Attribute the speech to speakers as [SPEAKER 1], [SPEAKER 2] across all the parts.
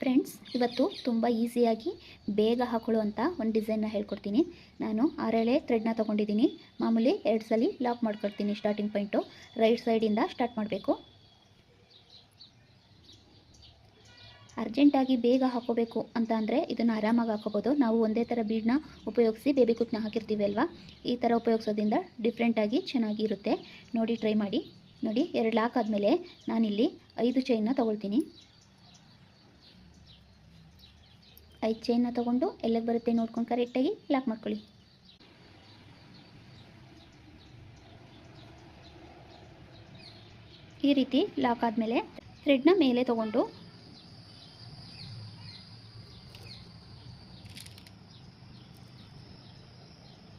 [SPEAKER 1] Friends ಇವತ್ತು ತುಂಬ ಈಸಿಯಾಗಿ ಬೇಗ ಹಾಕೊಳ್ಳುವಂಥ ಒಂದು ಡಿಸೈನ್ನ ಹೇಳ್ಕೊಡ್ತೀನಿ. ನಾನು ಆರೇಳೆ ಥ್ರೆಡ್ನ ತೊಗೊಂಡಿದ್ದೀನಿ. ಮಾಮೂಲಿ ಎರಡು ಸಲ ಲಾಕ್ ಮಾಡ್ಕೊಳ್ತೀನಿ ಸ್ಟಾರ್ಟಿಂಗ್ ಪಾಯಿಂಟು ರೈಟ್ ಸೈಡಿಂದ ಸ್ಟಾರ್ಟ್ ಮಾಡಬೇಕು. ಅರ್ಜೆಂಟಾಗಿ ಬೇಗ ಹಾಕೋಬೇಕು ಅಂತ ಅಂದರೆ ಇದನ್ನು ಆರಾಮಾಗಿ ಹಾಕೋಬೋದು. ನಾವು ಒಂದೇ ಥರ ಬೀಡನ್ನ ಉಪಯೋಗಿಸಿ ಬೇಬಿ ಕುಟ್ನ ಹಾಕಿರ್ತೀವಿ ಅಲ್ವಾ? ಈ ಥರ ಉಪಯೋಗಿಸೋದ್ರಿಂದ ಡಿಫ್ರೆಂಟಾಗಿ ಚೆನ್ನಾಗಿರುತ್ತೆ ನೋಡಿ ಟ್ರೈ ಮಾಡಿ. ನೋಡಿ, ಎರಡು ಲಾಕ್ ಆದಮೇಲೆ ನಾನಿಲ್ಲಿ ಐದು ಚೈನ್ನ ತೊಗೊಳ್ತೀನಿ. ಐದು ಚೈನ್ನ ತೊಗೊಂಡು ಎಲ್ಲಿಗೆ ಬರುತ್ತೆ ನೋಡ್ಕೊಂಡು ಕರೆಕ್ಟಾಗಿ ಲಾಕ್ ಮಾಡ್ಕೊಳ್ಳಿ. ಈ ರೀತಿ ಲಾಕ್ ಆದಮೇಲೆ ಥ್ರೆಡ್ನ ಮೇಲೆ ತೊಗೊಂಡು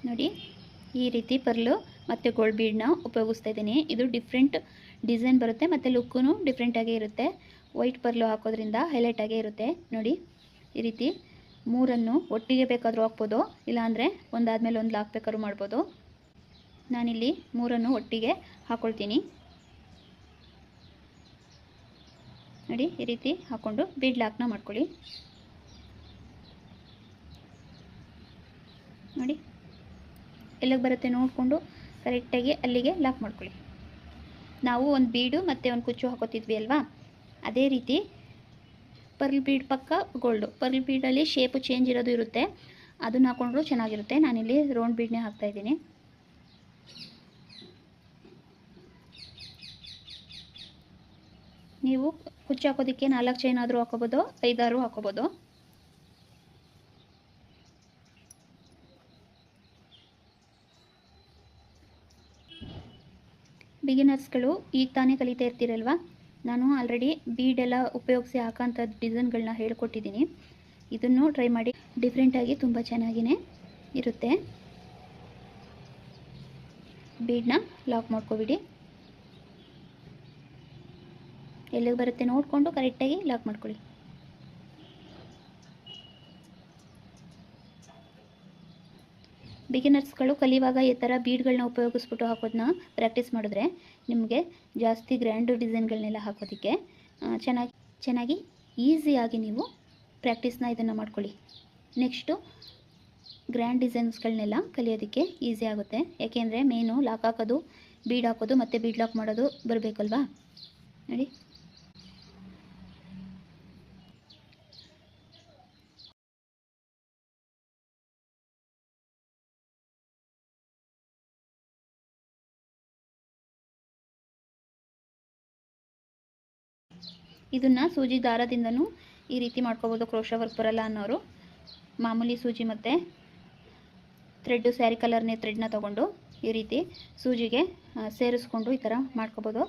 [SPEAKER 1] ನೋಡಿ, ಈ ರೀತಿ ಪರ್ಲು ಮತ್ತು ಗೋಲ್ಡ್ ಬೀಡ್ನ ಉಪಯೋಗಿಸ್ತಾ ಇದ್ದೀನಿ. ಇದು ಡಿಫ್ರೆಂಟ್ ಡಿಸೈನ್ ಬರುತ್ತೆ ಮತ್ತು ಲುಕ್ಕೂ ಡಿಫ್ರೆಂಟಾಗೇ ಇರುತ್ತೆ. ವೈಟ್ ಪರ್ಲು ಹಾಕೋದ್ರಿಂದ ಹೈಲೈಟಾಗೇ ಇರುತ್ತೆ. ನೋಡಿ. ಈ ರೀತಿ ಮೂರನ್ನು ಒಟ್ಟಿಗೆ ಬೇಕಾದರೂ ಹಾಕ್ಬೋದು, ಇಲ್ಲಾಂದರೆ ಒಂದಾದಮೇಲೆ ಒಂದು ಹಾಕ್ಬೇಕಾದ್ರೂ ಮಾಡ್ಬೋದು. ನಾನಿಲ್ಲಿ ಮೂರನ್ನು ಒಟ್ಟಿಗೆ ಹಾಕ್ಕೊಳ್ತೀನಿ ನೋಡಿ, ಈ ರೀತಿ ಹಾಕ್ಕೊಂಡು ಬೀಡ್ ಲಾಕ್ನ ಮಾಡ್ಕೊಳ್ಳಿ. ನೋಡಿ ಎಲ್ಲಿಗೆ ಬರುತ್ತೆ ನೋಡಿಕೊಂಡು ಕರೆಕ್ಟಾಗಿ ಅಲ್ಲಿಗೆ ಲಾಕ್ ಮಾಡ್ಕೊಳ್ಳಿ. ನಾವು ಒಂದು ಬೀಡು ಮತ್ತು ಒಂದು ಕುಚ್ಚು ಹಾಕೋತಿದ್ವಿ ಅಲ್ವಾ? ಅದೇ ರೀತಿ ಪರ್ಲ್ ಬೀಡ್ ಪಕ್ಕ ಗೋಲ್ಡು ಪರ್ಲ್ ಬೀಡಲ್ಲಿ ಶೇಪ್ ಚೇಂಜ್ ಇರೋದು ಇರುತ್ತೆ. ಅದನ್ನ ಹಾಕೊಂಡ್ರು ಚೆನ್ನಾಗಿರುತ್ತೆ. ನಾನಿಲ್ಲಿ ರೌಂಡ್ ಬೀಡ್ನೇ ಹಾಕ್ತಾಯಿದ್ದೀನಿ ನೀವು ಕುಚ್ಚು ಹಾಕೋದಕ್ಕೆ ನಾಲ್ಕು ಚೈನ್ ಆದರೂ ಹಾಕೋಬೋದು, ಐದಾರು ಹಾಕೋಬೋದು. ಬಿಗಿನರ್ಸ್ಗಳು ಈಗ ತಾನೇ ಕಲಿತಾ ಇರ್ತೀರಲ್ವ? ನಾನು ಆಲ್ರೆಡಿ ಬೀಡೆಲ್ಲ ಉಪಯೋಗಿಸಿ ಹಾಕೋಂಥ ಡಿಸೈನ್ಗಳನ್ನ ಹೇಳ್ಕೊಟ್ಟಿದ್ದೀನಿ. ಇದನ್ನು ಟ್ರೈ ಮಾಡಿ ಡಿಫ್ರೆಂಟಾಗಿ ತುಂಬ ಚೆನ್ನಾಗಿಯೇ ಇರುತ್ತೆ. ಬೀಡನ್ನ ಲಾಕ್ ಮಾಡ್ಕೊಬಿಡಿ. ಎಲ್ಲಿಗೆ ಬರುತ್ತೆ ನೋಡಿಕೊಂಡು ಕರೆಕ್ಟಾಗಿ ಲಾಕ್ ಮಾಡ್ಕೊಳ್ಳಿ. ಬಿಗಿನರ್ಸ್ಗಳು ಕಲಿಯುವಾಗ ಈ ಥರ ಬೀಡ್ಗಳನ್ನ ಉಪಯೋಗಿಸ್ಬಿಟ್ಟು ಹಾಕೋದನ್ನ ಪ್ರಾಕ್ಟೀಸ್ ಮಾಡಿದ್ರೆ ನಿಮಗೆ ಜಾಸ್ತಿ ಗ್ರ್ಯಾಂಡು ಡಿಸೈನ್ಗಳನ್ನೆಲ್ಲ ಹಾಕೋದಕ್ಕೆ ಚೆನ್ನಾಗಿ ಚೆನ್ನಾಗಿ ಈಸಿಯಾಗಿ ನೀವು ಪ್ರಾಕ್ಟೀಸ್ನ ಇದನ್ನು ಮಾಡ್ಕೊಳ್ಳಿ. ನೆಕ್ಸ್ಟು ಗ್ರ್ಯಾಂಡ್ ಡಿಸೈನ್ಸ್ಗಳನ್ನೆಲ್ಲ ಕಲಿಯೋದಕ್ಕೆ ಈಸಿ ಆಗುತ್ತೆ. ಯಾಕೆಂದರೆ ಮೇನು ಲಾಕ್ ಹಾಕೋದು ಬೀಡ್ ಹಾಕೋದು ಮತ್ತು ಬೀಡ್ ಲಾಕ್ ಮಾಡೋದು ಬರಬೇಕಲ್ವಾ? ನೋಡಿ. ಇದನ್ನು ಸೂಜಿ ದಾರದಿಂದನೂ ಈ ರೀತಿ ಮಾಡ್ಕೋಬೋದು ಕ್ರೋಶ ವರ್ಕ್ ಬರಲ್ಲ ಅನ್ನೋರು. ಮಾಮೂಲಿ ಸೂಜಿ ಮತ್ತು ಥ್ರೆಡ್ಡು ಸ್ಯಾರಿ ಕಲರ್ನೇ ಥ್ರೆಡ್ನ ತೊಗೊಂಡು ಈ ರೀತಿ ಸೂಜಿಗೆ ಸೇರಿಸ್ಕೊಂಡು ಈ ಥರ ಮಾಡ್ಕೋಬೋದು.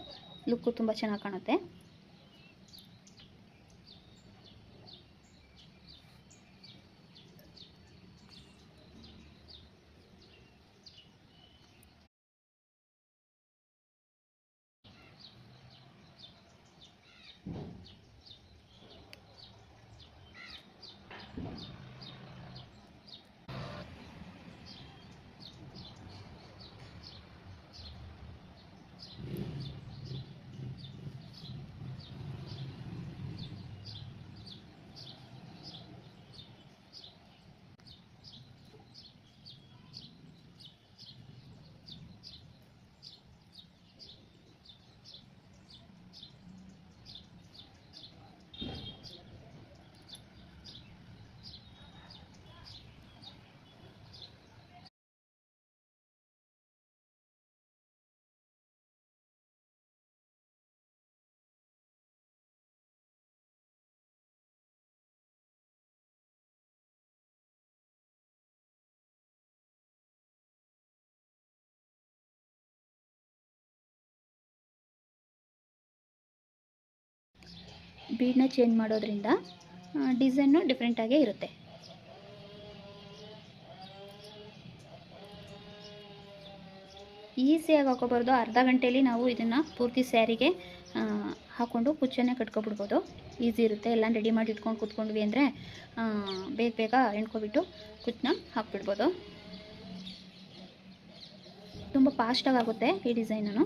[SPEAKER 1] ಲುಕ್ಕು ತುಂಬ ಚೆನ್ನಾಗಿ ಕಾಣುತ್ತೆ. ಬೀಡನ್ನ ಚೇಂಜ್ ಮಾಡೋದ್ರಿಂದ ಡಿಸೈನು ಡಿಫ್ರೆಂಟಾಗೇ ಇರುತ್ತೆ. ಈಸಿಯಾಗಿ ಹಾಕೋಬಾರ್ದು. ಅರ್ಧ ಗಂಟೆಯಲ್ಲಿ ನಾವು ಇದನ್ನು ಪೂರ್ತಿ ಸ್ಯಾರಿಗೆ ಹಾಕ್ಕೊಂಡು ಕುಚ್ಚನ್ನೇ ಕಟ್ಕೊಬಿಡ್ಬೋದು. ಈಸಿ ಇರುತ್ತೆ. ಎಲ್ಲ ರೆಡಿ ಮಾಡಿ ಇಟ್ಕೊಂಡು ಕೂತ್ಕೊಂಡ್ವಿ ಅಂದರೆ ಬೇಗ ಬೇಗ ಎಣ್ಕೊಬಿಟ್ಟು ಕುಚ್ಚನ್ನ ಹಾಕ್ಬಿಡ್ಬೋದು. ತುಂಬ ಫಾಸ್ಟಾಗಿ ಆಗುತ್ತೆ ಈ ಡಿಸೈನನು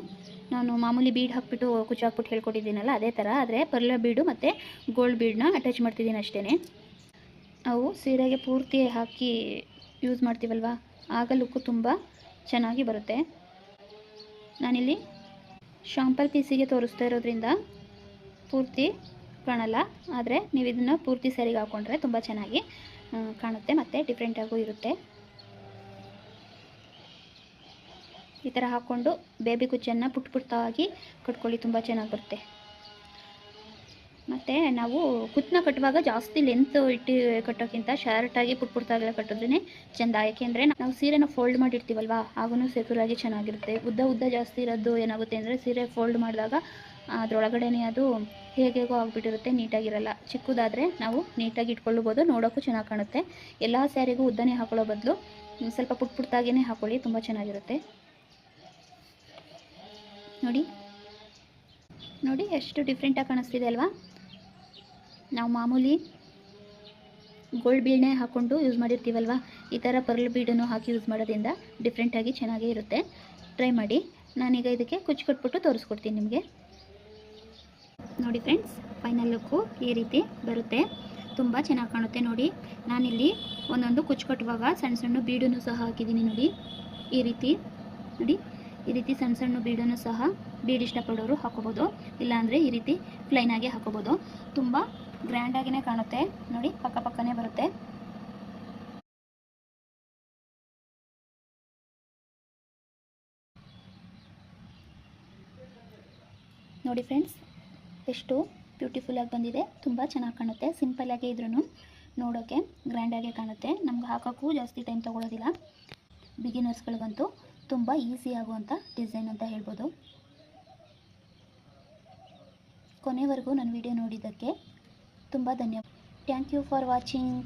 [SPEAKER 1] ನಾನು ಮಾಮೂಲಿ ಬೀಡ್ ಹಾಕ್ಬಿಟ್ಟು ಕುಚ್ಚು ಹಾಕ್ಬಿಟ್ಟು ಹೇಳ್ಕೊಟ್ಟಿದ್ದೀನಲ್ಲ, ಅದೇ ಥರ. ಆದರೆ ಪರ್ಲ ಬೀಡು ಮತ್ತು ಗೋಲ್ಡ್ ಬೀಡನ್ನ ಅಟ್ಯಾಚ್ ಮಾಡ್ತಿದ್ದೀನಿ ಅಷ್ಟೇ ಅವು ಸೀರೆಗೆ ಪೂರ್ತಿ ಹಾಕಿ ಯೂಸ್ ಮಾಡ್ತೀವಲ್ವ? ಆಗ ಲುಕ್ಕು ತುಂಬ ಚೆನ್ನಾಗಿ ಬರುತ್ತೆ. ನಾನಿಲ್ಲಿ ಶಾಂಪಲ್ ಪೀಸಿಗೆ ತೋರಿಸ್ತಾ ಇರೋದ್ರಿಂದ ಪೂರ್ತಿ ಕಾಣಲ್ಲ. ಆದರೆ ನೀವು ಇದನ್ನು ಪೂರ್ತಿ ಸರಿಗೆ ಹಾಕ್ಕೊಂಡ್ರೆ ತುಂಬ ಚೆನ್ನಾಗಿ ಕಾಣುತ್ತೆ ಮತ್ತು ಡಿಫ್ರೆಂಟಾಗೂ ಇರುತ್ತೆ. ಈ ಥರ ಹಾಕ್ಕೊಂಡು ಬೇಬಿ ಕುಚ್ಚನ್ನು ಪುಟ್ ಪುಟ್ಟವಾಗಿ ಕಟ್ಕೊಳ್ಳಿ, ತುಂಬ ಚೆನ್ನಾಗಿ ಬರುತ್ತೆ. ಮತ್ತು ನಾವು ಕುತ್ತನ್ನ ಕಟ್ಟುವಾಗ ಜಾಸ್ತಿ ಲೆಂತ್ ಇಟ್ಟು ಕಟ್ಟೋಕ್ಕಿಂತ ಶಾರ್ಟಾಗಿ ಪುಟ್ ಪುಟ್ಟದಾಗೆಲ್ಲ ಕಟ್ಟಿದ್ರೇ ಚೆಂದ. ಯಾಕೆಂದರೆ ನಾವು ಸೀರೆನ ಫೋಲ್ಡ್ ಮಾಡಿರ್ತೀವಲ್ವಾ ಆಗೂ ಸೆಕ್ಯೂರಾಗಿ ಚೆನ್ನಾಗಿರುತ್ತೆ. ಉದ್ದ ಉದ್ದ ಜಾಸ್ತಿ ಇರೋದು ಏನಾಗುತ್ತೆ ಅಂದರೆ ಸೀರೆ ಫೋಲ್ಡ್ ಮಾಡಿದಾಗ ಅದರೊಳಗಡೆನೇ ಅದು ಹೇಗೇಗೋ ಆಗಿಬಿಟ್ಟಿರುತ್ತೆ, ನೀಟಾಗಿರಲ್ಲ. ಚಿಕ್ಕದಾದರೆ ನಾವು ನೀಟಾಗಿ ಇಟ್ಕೊಳ್ಬೋದು ನೋಡೋಕ್ಕೂ ಚೆನ್ನಾಗಿ ಕಾಣುತ್ತೆ. ಎಲ್ಲ ಸ್ಯಾರಿಗೂ ಉದ್ದನೇ ಹಾಕೊಳ್ಳೋ ಬದಲು ಸ್ವಲ್ಪ ಪುಟ್ ಪುಟ್ಟದಾಗೇ ಹಾಕೊಳ್ಳಿ, ತುಂಬ ಚೆನ್ನಾಗಿರುತ್ತೆ. ನೋಡಿ. ನೋಡಿ, ಎಷ್ಟು ಡಿಫ್ರೆಂಟಾಗಿ ಕಾಣಿಸ್ತಿದೆ ಅಲ್ವಾ? ನಾವು ಮಾಮೂಲಿ ಗೋಲ್ಡ್ ಬೀಡನ್ನೇ ಹಾಕ್ಕೊಂಡು ಯೂಸ್ ಮಾಡಿರ್ತೀವಲ್ವಾ? ಈ ಥರ ಪರ್ಲ್ ಬೀಡನ್ನು ಹಾಕಿ ಯೂಸ್ ಮಾಡೋದ್ರಿಂದ ಡಿಫ್ರೆಂಟಾಗಿ ಚೆನ್ನಾಗೇ ಇರುತ್ತೆ. ಟ್ರೈ ಮಾಡಿ. ನಾನೀಗ ಇದಕ್ಕೆ ಕುಚ್ಚು ಕೊಟ್ಬಿಟ್ಟು ತೋರಿಸ್ಕೊಡ್ತೀನಿ ನಿಮಗೆ. ನೋಡಿ ಫ್ರೆಂಡ್ಸ್ ಫೈನಲ್ ಲುಕ್ಕು ಈ ರೀತಿ ಬರುತ್ತೆ. ತುಂಬ ಚೆನ್ನಾಗಿ ಕಾಣುತ್ತೆ ನೋಡಿ. ನಾನಿಲ್ಲಿ ಒಂದೊಂದು ಕುಚ್ಚು ಕಟ್ಟುವಾಗ ಸಣ್ಣ ಸಣ್ಣ ಬೀಡನ್ನು ಸಹ ಹಾಕಿದ್ದೀನಿ ನೋಡಿ. ಈ ರೀತಿ. ನೋಡಿ. ಈ ರೀತಿ ಸಣ್ಣ ಸಣ್ಣ ಬೀಡನ್ನು ಸಹ ಬೀಡ್ ಇಷ್ಟಪಡೋರು ಹಾಕೋಬೋದು. ಇಲ್ಲಾಂದರೆ ಈ ರೀತಿ ಪ್ಲೈನಾಗಿ ಹಾಕೋಬೋದು. ತುಂಬ ಗ್ರ್ಯಾಂಡಾಗಿಯೇ ಕಾಣುತ್ತೆ. ನೋಡಿ, ಪಕ್ಕ ಪಕ್ಕನೇ ಬರುತ್ತೆ. ನೋಡಿ ಫ್ರೆಂಡ್ಸ್ ಎಷ್ಟು ಬ್ಯೂಟಿಫುಲ್ಲಾಗಿ ಬಂದಿದೆ. ತುಂಬ ಚೆನ್ನಾಗಿ ಕಾಣುತ್ತೆ. ಸಿಂಪಲ್ಲಾಗೇ ಇದ್ರೂ ನೋಡೋಕ್ಕೆ ಗ್ರ್ಯಾಂಡಾಗೆ ಕಾಣುತ್ತೆ. ನಮ್ಗೆ ಹಾಕೋಕ್ಕೂ ಜಾಸ್ತಿ ಟೈಮ್ ತೊಗೊಳೋದಿಲ್ಲ. ಬಿಗಿನರ್ಸ್ಗಳಿಗಂತೂ ತುಂಬ ಈಸಿ ಆಗುವಂಥ ಡಿಸೈನ್ ಅಂತ ಹೇಳ್ಬೋದು. ಕೊನೆವರೆಗೂ ನನ್ನ ವಿಡಿಯೋ ನೋಡಿದ್ದಕ್ಕೆ ತುಂಬ ಧನ್ಯವಾದ. Thank you for watching